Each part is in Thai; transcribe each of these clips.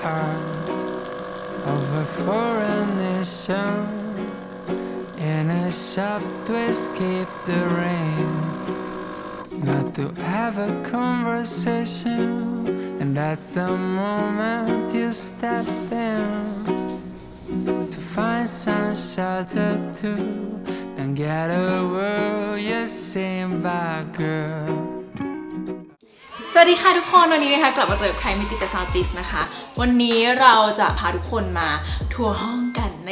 heart of a foreign nation in a shop to escape the rain. Not to have a conversation, and that's the moment you step in to find some shelter too. And get a word you're saying bye, girl. สวัสดีค่ะทุกคนวันนี้นะคะกลับมาเจอใครไม่ติดแต่ซาวติสนะคะ วันนี้เราจะพาทุกคนมาทัวร์ห้อง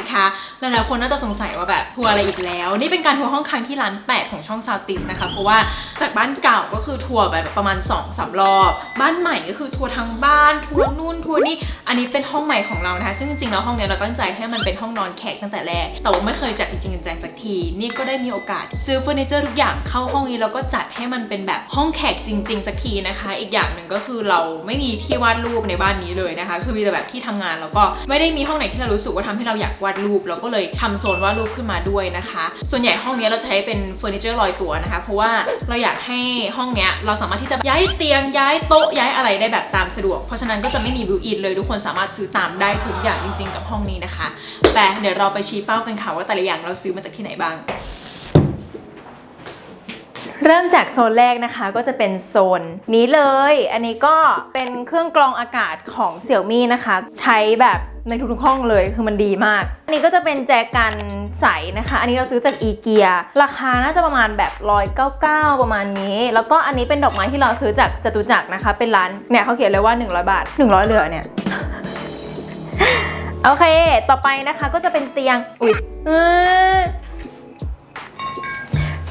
นะคะ หลายๆคนน่าจะสงสัยว่าแบบทัวร์อะไรอีกแล้ว นี่เป็นการทัวร์ห้องครั้งที่ร้าน 8 ของช่องซาวติสนะคะ เพราะว่าจากบ้านเก่าก็คือทัวร์ไปแบบประมาณ2อสารอบ บ้านใหม่ก็คือทัวร์ทั้งบ้านทัวร์นู่นทัวร์นี่ อันนี้เป็นห้องใหม่ของเรานะคะ ซึ่งจริงๆแล้วห้องเนี้ยเราตั้งใจให้มันเป็นห้องนอนแขกตั้งแต่แรก แต่ว่าไม่เคยจัดจริงๆจังสักที นี่ก็ได้มีโอกาสซื้อเฟอร์นิเจอร์ทุกอย่างเข้าห้องนี้แล้วก็จัดให้มันเป็นแบบห้องแขกจริง ๆ สักทีนะคะ อีกอย่างหนึ่งก็คือเราไม่มีที่วาดรูปในบ้านนี้เลยนะคะ คือมีแต่แบบที่ทำงานแล้วก็ไม่ได้มีห้องไหนที่เรารู้สึกว่าทำให้เราอยากวาดรูป เราก็เลยทำโซนวาดรูปขึ้นมาด้วยนะคะ ส่วนใหญ่ห้องนี้เราจะใช้เป็นเฟอร์นิเจอร์ลอยตัวนะคะ เพราะว่าเราอยากให้ห้องนี้เราสามารถที่จะย้ายเตียงย้ายโต๊ะย้ายอะไรได้แบบตามสะดวก เพราะฉะนั้นก็จะไม่มีบิวอินเลยทุกคนสามารถซื้อตามได้ทุกอย่างจริง ๆ กับห้องนี้นะคะ แต่เดี๋ยวเราไปชี้เป้ากันค่ะว่าแต่ละอย่างเราซื้อมาจากที่ไหนบ้างเริ่มจากโซนแรกนะคะก็จะเป็นโซนนี้เลย อันนี้ก็เป็นเครื่องกรองอากาศของเสี่ยวมี่นะคะ ใช้แบบ ในทุกๆห้องเลยคือมันดีมาก อันนี้ก็จะเป็นแจกันใสนะคะ อันนี้เราซื้อจากอีเกียราคาน่าจะประมาณแบบ199 ประมาณนี้ แล้วก็อันนี้เป็นดอกไม้ที่เราซื้อจากจตุจักรนะคะ เป็นร้านเนี่ยเขาเขียนเลยว่า 100 บาท 100เหลือเนี่ยโอเค ต่อไปนะคะก็จะเป็นเตียงอุ๊ยเอ้ย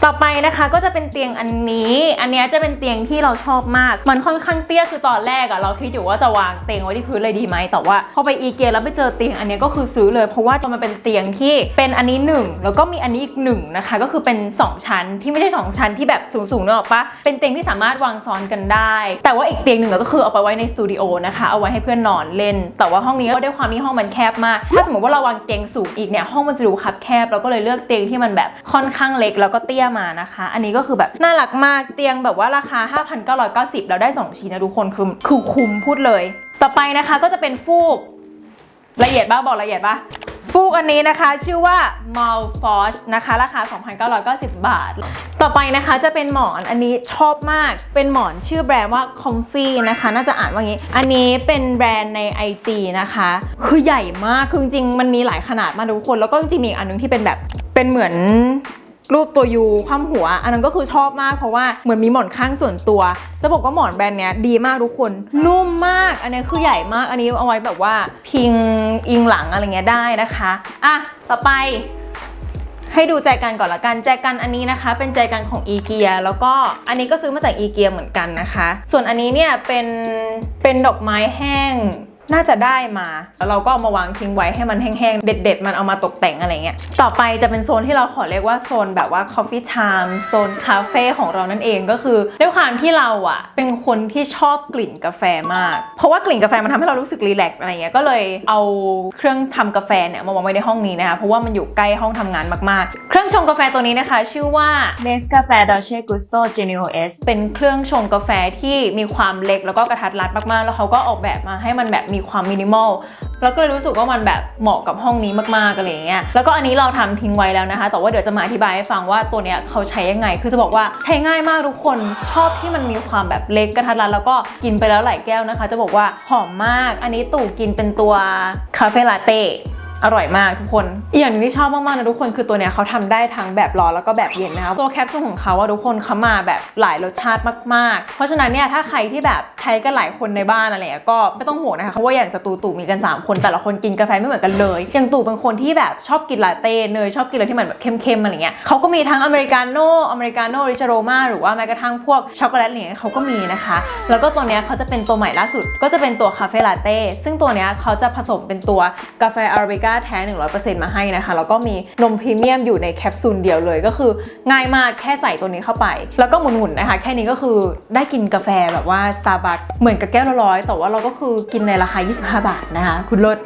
ต่อไปนะคะก็จะเป็นเตียงอันนี้ อันนี้จะเป็นเตียงที่เราชอบมาก มันค่อนข้างเตี้ยคือตอนแรกอะเราคิดอยู่ว่าจะวางเตียงไว้ที่พื้นเลยดีไหมแต่ว่าพอไปอีเกียแล้วไปเจอเตียงอันนี้ก็คือซื้อเลย เพราะว่ามันเป็นเตียงที่เป็นอันนี้หนึ่งแล้วก็มีอันนี้อีกหนึ่งนะคะก็คือเป็น 2 ชั้นที่ไม่ใช่ 2 ชั้นที่แบบสูงๆเนกอะปะเป็นเตียงที่สามารถวางซ้อนกันได้ แต่ว่าอีกเตียงหนึ่งก็คือเอาไปไว้ในสตูดิโอนะคะเอาไว้ให้เพื่อนนอนเล่น แต่ว่าห้องนี้ก็ด้วยความที่ห้องมันแคบมากถ้าสมมติว่าเราวางเตียงสูงอีกเนี่ยห้องมันจะดูคับแคบเราก็เลยเลือกเตียงที่มันแบบค่อนข้างเล็กแล้วก็เตี้ยมานะคะ อันนี้ก็คือแบบน่ารักมากเตียงแบบว่าราคา 5,990แล้วได้ 2 ชิ้นนะทุกคนคือคือคุ้มพูดเลย ต่อไปนะคะก็จะเป็นฟูก ละเอียดบ้าบอกละเอียดปะฟูกอันนี้นะคะชื่อว่า Malfoge นะคะ ราคา 2,990 บาท ต่อไปนะคะจะเป็นหมอนอันนี้ชอบมากเป็นหมอนชื่อแบรนด์ว่า Comfy นะคะ น่าจะอ่านว่างี้ อันนี้เป็นแบรนด์ใน IG นะคะ คือใหญ่มาก คือจริงๆมันมีหลายขนาดมาทุกคน แล้วก็จริงๆมีอันนึงที่เป็นแบบเป็นเหมือน รูปตัวยูคว่ำหัว อันนั้นก็คือชอบมากเพราะว่าเหมือนมีหมอนข้างส่วนตัว จะบอกว่าหมอนแบรนด์เนี้ยดีมากทุกคน นุ่มมาก อันนี้คือใหญ่มาก อันนี้เอาไว้แบบว่าพิงอิงหลังอะไรเงี้ยได้นะคะ อะ ต่อไปให้ดูแจกันก่อนละกันแจกันอันนี้นะคะ เป็นแจกันของอีเกียแล้วก็อันนี้ก็ซื้อมาจากอีเกียเหมือนกันนะคะ ส่วนอันนี้เนี่ยเป็นเป็นดอกไม้แห้ง น่าจะได้มาแล้วเราก็เอามาวางทิ้งไว้ให้มันแห้งๆ เด็ด ๆ มันเอามาตกแต่งอะไรเงี้ย ต่อไปจะเป็นโซนที่เราขอเรียกว่าโซนแบบว่า coffee time โซนคาเฟ่ของเรานั่นเองก็คือด้วยความที่เราอะเป็นคนที่ชอบกลิ่นกาแฟมาก เพราะว่ากลิ่นกาแฟมันทำให้เรารู้สึกรีแลกซ์อะไรเงี้ย ก็เลยเอาเครื่องทำกาแฟเนี่ยมาวางไว้ในห้องนี้นะคะ เพราะว่ามันอยู่ใกล้ห้องทำงานมากๆ เครื่องชงกาแฟตัวนี้นะคะ ชื่อว่า Nescafe Dolce Gusto Genio S เป็นเครื่องชงกาแฟที่มีความเล็กแล้วก็กระทัดรัดมากๆ แล้วเขาก็ออกแบบมาให้มันแบบมีความมินิมอลแล้วก็เลยรู้สึกว่ามันแบบเหมาะกับห้องนี้มากๆอะไรอย่างเงี้ยแล้วก็อันนี้เราทำทิ้งไว้แล้วนะคะ แต่ว่าเดี๋ยวจะมาอธิบายให้ฟังว่าตัวเนี้ยเขาใช้ยังไง คือจะบอกว่าใช้ง่ายมากทุกคนชอบที่มันมีความแบบเล็กกระทัดรัดแล้วก็กินไปแล้วหลายแก้วนะคะ จะบอกว่าหอมมาก อันนี้ตู่กินเป็นตัวคาเฟ่ลาเต้ อร่อยมากทุกคน อีกอย่างหนึงที่ชอบมากๆนะทุกคนคือตัวเนี้ยเขาทำได้ทั้งแบบร้อนแล้วก็แบบเย็นนะคะตัวแคปซูลของเขาอะทุกคนเขามาแบบหลายรสชาติมากๆ เพราะฉะนั้นเนี่ยถ้าใครที่แบบใช้กันหลายคนในบ้านอะไรเงี้ยก็ไม่ต้องห่วงนะคะเพราะว่าอย่างสตูตู่มีกัน 3 คนแต่ละคนกินกาแฟไม่เหมือนกันเลยอย่างตู่เป็นคนที่แบบชอบกินลาเต้เนยชอบกินอะไรที่มันแบบเข้มๆอะไรเงี้ยเขาก็มีทั้งอเมริกาโน่อเมริกาโน่ริชโรมาหรือว่าแม้กระทั่งพวกช็อกโกแลตอะไรเงี้ยเขาก็มีนะคะ แล้วก็ตัวเนี้ยเขาจะเป็นตัวใหม่ล่าสุด ก็จะเป็นตัวคาเฟ่ลาเต้ซึ่งตัวเนี้ยเขาจะผสมเป็นตัวกาแฟอาราบิก้าแท้ 100%มาให้นะคะ แล้วก็มีนมพรีเมียมอยู่ในแคปซูลเดียวเลย ก็คือง่ายมากแค่ใส่ตัวนี้เข้าไป แล้วก็หมุนๆนะคะ แค่นี้ก็คือได้กินกาแฟแบบว่า Starbucks เหมือนกับแก้วละร้อยแต่ว่าเราก็คือกินในราคา 25 บาทนะคะ คุณลด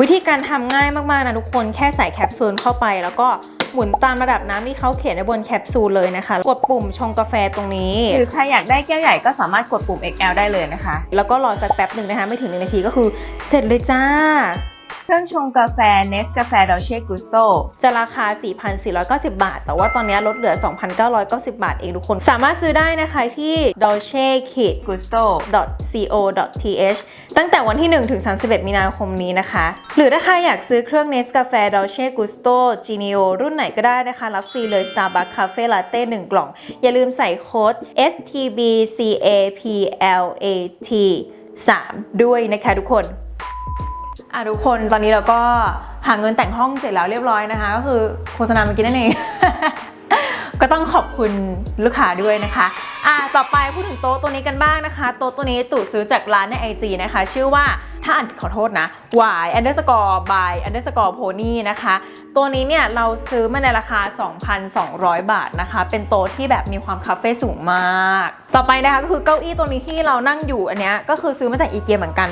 วิธีการทำง่ายมากๆนะทุกคนแค่ใส่แคปซูลเข้าไป แล้วก็หมุนตามระดับน้ำที่เขาเขียนไว้บนแคปซูลเลยนะคะ กดปุ่มชงกาแฟตรงนี้ หรือใครอยากได้แก้วใหญ่ก็สามารถกดปุ่ม XL ได้เลยนะคะ แล้วก็รอสักแป๊บหนึ่งนะคะ ไม่ถึงหนึ่งนาทีก็คือเสร็จเลยจ้าเครื่องชงกาแฟ Nest กาแฟ Dolce Gusto จะราคา 4,490 บาท แต่ว่าตอนนี้ลดเหลือ 2,990 บาทเองทุกคน สามารถซื้อได้นะคะที่ dolce kit Gusto co.th ตั้งแต่วันที่ 1 ถึง 31 มีนาคมนี้นะคะ หรือถ้าใครอยากซื้อเครื่อง Nest กาแฟ Dolce Gusto Genio รุ่นไหนก็ได้นะคะ รับฟรีเลย Starbucks Cafe Latte 1 กล่อง อย่าลืมใส่โค้ด STBCAPLAT 3 ด้วยนะคะทุกคน อะทุกคนตอนนี้เราก็หาเงินแต่งห้องเสร็จแล้วเรียบร้อยนะคะ ก็คือโฆษณาเมื่อกี้นั่นเอง ก็ต้องขอบคุณลูกค้าด้วยนะคะอะต่อไปพูดถึงโต๊ะตัวนี้กันบ้างนะคะ โต๊ะตัวนี้ตู่ซื้อจากร้านใน IG นะคะ ชื่อว่าถ้าอ่านขอโทษนะ y underscore by underscore pony นะคะ ตัวนี้เนี่ยเราซื้อมาในราคา 2,200 บาทนะคะ เป็นโต๊ะที่แบบมีความคาเฟ่สูงมาก ต่อไปนะคะก็คือเก้าอี้ตัวนี้ที่เรานั่งอยู่อันเนี้ยก็คือซื้อมาจากอีเกียเหมือนกัน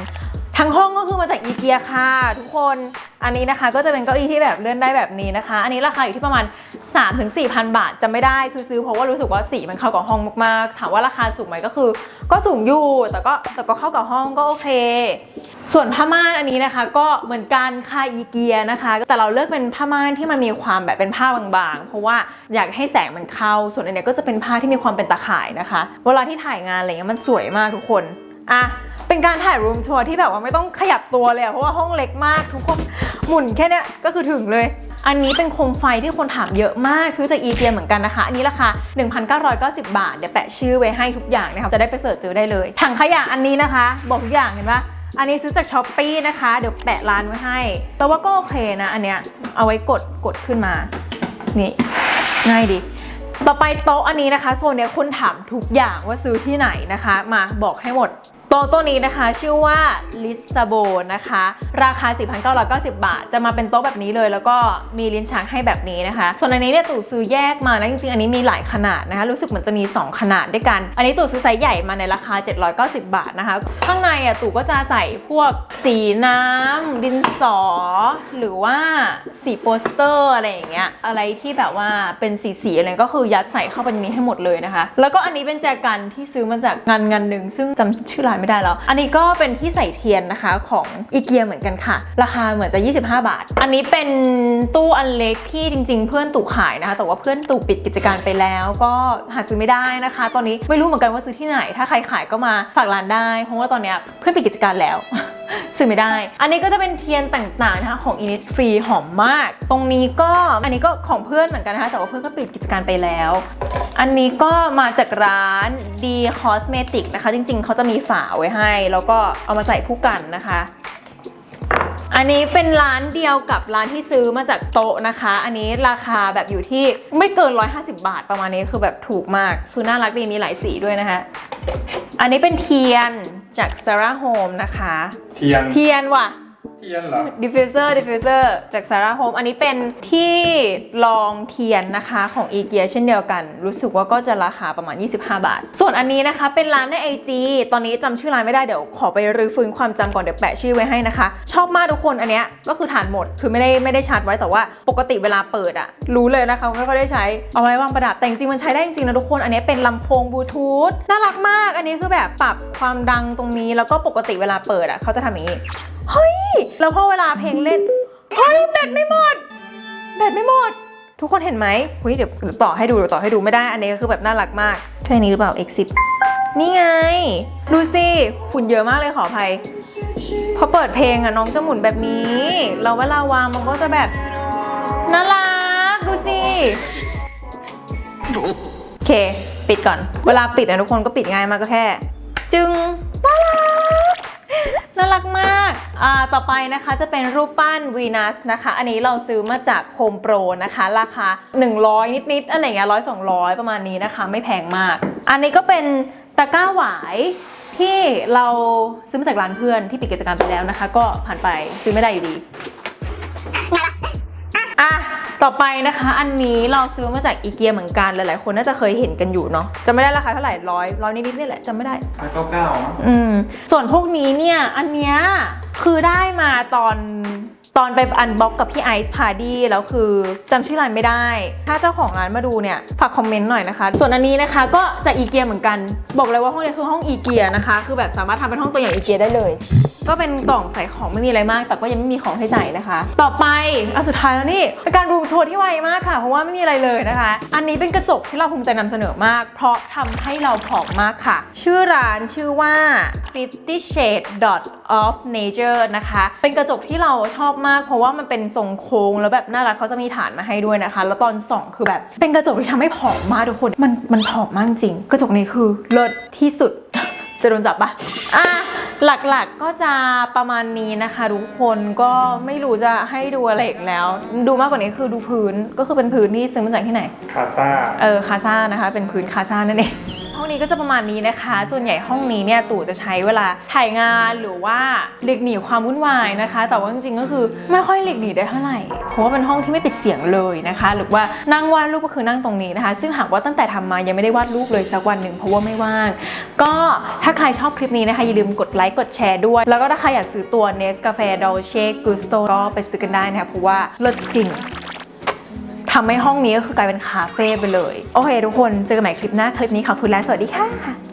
ทั้งห้องก็คือมาจากอีเกียค่ะ ทุกคน อันนี้นะคะก็จะเป็นเก้าอี้ที่แบบเลื่อนได้แบบนี้นะคะ อันนี้ราคาอยู่ที่ประมาณ 3-4,000บาทจะไม่ได้คือซื้อเพราะว่ารู้สึกว่าสีมันเข้ากับห้องมากๆ ถามว่าราคาสูงไหมก็คือ ก็สูงอยู่แต่ก็แต่ก็เข้ากับห้องก็โอเค ส่วนผ้าม่านอันนี้นะคะ ก็เหมือนกันค่ะอีเกียนะคะ แต่เราเลือกเป็นผ้าม่านที่มันมีความแบบเป็นผ้าบางๆ เพราะว่าอยากให้แสงมันเข้า ส่วนอันนี้ก็จะเป็นผ้าที่มีความเป็นตะข่ายนะคะ เวลาที่ถ่ายงานอะไรเงี้ยมันสวยมากทุกคนอะ เป็นการถ่ายรูมทัวร์ที่แบบว่าไม่ต้องขยับตัวเลยอะเพราะว่าห้องเล็กมากทุกคนหมุนแค่นี้ก็คือถึงเลย อันนี้เป็นโคมไฟที่คนถามเยอะมากซื้อจากอีเกียเหมือนกันนะคะ อันนี้ราคา 1,990 บาท เดี๋ยวแปะชื่อไว้ให้ทุกอย่างนะคะจะได้ไปเสิร์ชเจอได้เลยถังขยะอันนี้นะคะ บอกทุกอย่างเห็นปะอันนี้ซื้อจากช้อปปีนะคะ เดี๋ยวแปะร้านไว้ให้ แต่ว่าก็โอเคนะอันเนี้ยเอาไว้กดกดขึ้นมา นี่ง่ายดีต่อไปโต๊ะอันนี้นะคะโซนเนี้ยคนถามทุกอย่างว่าซื้อที่ไหนนะคะ มาบอกให้หมด โต๊ะตัวนี้นะคะชื่อว่าลิซาโบนะคะ ราคา 4,990 บาท จะมาเป็นโต๊ะแบบนี้เลย แล้วก็มีลิ้นชักให้แบบนี้นะคะ ส่วนอันนี้เนี่ยตู่ซื้อแยกมานะจริงๆ อันนี้มีหลายขนาดนะคะ รู้สึกเหมือนจะมี 2 ขนาดด้วยกัน อันนี้ตู่ซื้อไซส์ใหญ่มาในราคา 790 บาทนะคะ ข้างในอะตู่ก็จะใส่พวกสีน้ำดินสอ หรือว่าสีโปสเตอร์อะไรอย่างเงี้ยอะไรที่แบบว่าเป็นสีสีๆอะไรก็คือยัดใส่เข้าไปในนี้ให้หมดเลยนะคะ แล้วก็อันนี้เป็นแจกันที่ซื้อมาจากงานงานหนึ่งซึ่งจำชื่อร้านไม่ได้แล้ว อันนี้ก็เป็นที่ใส่เทียนนะคะของอีเกียเหมือนกันค่ะ ราคาเหมือนจะ 25 บาท อันนี้เป็นตู้อันเล็กที่จริง ๆ เพื่อนตู่ขายนะคะ แต่ว่าเพื่อนตู่ปิดกิจการไปแล้ว ก็หาซื้อไม่ได้นะคะ ตอนนี้ไม่รู้เหมือนกันว่าซื้อที่ไหน ถ้าใครขายก็มาฝากร้านได้ เพราะว่าตอนเนี้ยเพื่อนปิดกิจการแล้ว ซื้อไม่ได้ อันนี้ก็จะเป็นเทียนต่างๆนะคะของ Innisfree หอมมาก ตรงนี้ก็อันนี้ก็ของเพื่อนเหมือนกันนะคะแต่ว่าเพื่อนก็ปิดกิจการไปแล้ว อันนี้ก็มาจากร้าน D Cosmetic นะคะ จริงๆ เขาจะมีฝาไว้ให้ แล้วก็เอามาใส่คู่กันนะคะอันนี้เป็นร้านเดียวกับร้านที่ซื้อมาจากโต๊ะนะคะ อันนี้ราคาแบบอยู่ที่ไม่เกิน 150 บาทประมาณนี้คือแบบถูกมาก คือน่ารักดีมีหลายสีด้วยนะคะ อันนี้เป็นเทียน จาก Sarah Home นะคะ เทียน เทียนว่ะเทียนเหรอ diffuser diffuser จาก Sarah Home อันนี้เป็นที่รองเทียนนะคะของ e g e a เช่นเดียวกัน รู้สึกว่าก็จะราคาประมาณ 25 บาท ส่วนอันนี้นะคะเป็นร้านใน IG ตอนนี้จำชื่อร้านไม่ได้เดี๋ยวขอไปรื้อฟื้นความจำก่อนเดี๋ยวแปะชื่อไว้ให้นะคะ ชอบมากทุกคนอันเนี้ยก็คือทานหมดคือไม่ได้ไม่ได้ชาร์จไว้แต่ว่าปกติเวลาเปิดอะรู้เลยนะคะว่าไม่ค่อยได้ใช้เอาไว้วางประดับแต่จริงๆมันใช้ได้จริงๆนะทุกคนอันนี้เป็นลำโพงบลูทูธน่ารักมาก อันนี้คือแบบปรับความดังตรงนี้แล้วก็ปกติเวลาเปิดอะเขาจะทำอย่างนี้เฮ้ย แล้วพอเวลาเพลงเล่น เฮ้ยแบตไม่หมด แบตไม่หมด ทุกคนเห็นไหมเฮ้ยเดี๋ยวเดี๋ยวต่อให้ดูเดี๋ยวต่อให้ดูไม่ได้ อันนี้ก็คือแบบน่ารักมากใช่อันนี้หรือเปล่า X10 นี่ไง ดูสิฝุ่นเยอะมากเลยขออภัย พอเปิดเพลงอะน้องจะหมุนแบบนี้ เราเวลาวางมันก็จะแบบน่ารักดูสิโอเค ปิดก่อน เวลาปิดนะทุกคนก็ปิดง่ายมากก็แค่ จึงน่ารักน่ารักมากอ่า ต่อไปนะคะจะเป็นรูปปั้นวีนัสนะคะ อันนี้เราซื้อมาจากโฮมโปรนะคะ ราคา 100 นิดๆอะไรเงี้ยร้อยสองร้อยประมาณนี้นะคะ ไม่แพงมาก อันนี้ก็เป็นตะกร้าหวายที่เราซื้อมาจากร้านเพื่อนที่ปิดกิจการไปแล้วนะคะ ก็ผ่านไปซื้อไม่ได้อยู่ดีอะต่อไปนะคะ อันนี้เราซื้อมาจากอีเกียเหมือนกันหลายๆ คนน่าจะเคยเห็นกันอยู่เนาะจะไม่ได้ราคาเท่าไหร่ร้อยร้อยนิดๆนี่แหละจำไม่ได้ร้อยเก้าเก้ามั้งอืมส่วนพวกนี้เนี่ยอันเนี้ย คือได้มาตอนตอนไปอันบ็อกกับพี่ไอซ์พาร์ดี้แล้วคือจำชื่อร้านไม่ได้ ถ้าเจ้าของร้านมาดูเนี่ยฝากคอมเมนต์หน่อยนะคะ ส่วนอันนี้นะคะก็จากอีเกียเหมือนกัน บอกเลยว่าห้องนี้คือห้องอีเกียนะคะ คือแบบสามารถทำเป็นห้องตัวอย่างอีเกียได้เลย ก็เป็นกล่องใส่ของไม่มีอะไรมาก แต่ก็ยังไม่มีของให้ใส่นะคะ ต่อไปอันสุดท้ายแล้วนี่เป็นการรูมทัวร์ที่ไวมากค่ะ เพราะว่าไม่มีอะไรเลยนะคะ อันนี้เป็นกระจกที่เราภูมิใจนำเสนอมาก เพราะทำให้เราผอมมากค่ะ ชื่อร้านชื่อว่า 50 shade dot of nature นะคะ เป็นกระจกที่เราชอบมาก เพราะว่ามันเป็นทรงโค้งแล้วแบบน่ารักเขาจะมีฐานมาให้ด้วยนะคะ แล้วตอนส่องคือแบบ เป็นกระจกที่ทำให้ผอมมากทุกคน มันมันผอมมากจริง กระจกนี้คือเลิศที่สุดจะโดนจับปะอะ หลักๆก็จะประมาณนี้นะคะทุกคนก็ไม่รู้จะให้ดูอะไรอีกแล้ว ดูมากกว่านี้คือดูพื้นก็คือเป็นพื้นที่ซื้อมาจากที่ไหน คาซ่า เออคาซ่านะคะ เป็นพื้นคาซ่านั่นเอง ห้องนี้ก็จะประมาณนี้นะคะ ส่วนใหญ่ห้องนี้เนี่ยตู่จะใช้เวลาถ่ายงานหรือว่าหลีกหนีความวุ่นวายนะคะ แต่ว่าจริงๆก็คือไม่ค่อยหลีกหนีได้เท่าไหร่เพราะว่าเป็นห้องที่ไม่ปิดเสียงเลยนะคะ หรือว่านั่งวาดรูปก็คือนั่งตรงนี้นะคะ ซึ่งหากว่าตั้งแต่ทำมายังไม่ได้วาดรูปเลยสักวันหนึ่งเพราะว่าไม่ว่าง ก็ถ้าใครชอบคลิปนี้นะคะอย่าลืมกดไลค์กดแชร์ด้วย แล้วก็ถ้าใครอยากซื้อตัว n e s c a f e Dolce Gusto ก็ไปซื้อกันได้นะคะเพราะว่าเลิศจริง ทำให้ห้องนี้ก็คือกลายเป็นคาเฟ่ไปเลย โอเคทุกคนเจอกันใหม่คลิปหน้าคลิปนี้ขอบคุณและสวัสดีค่ะ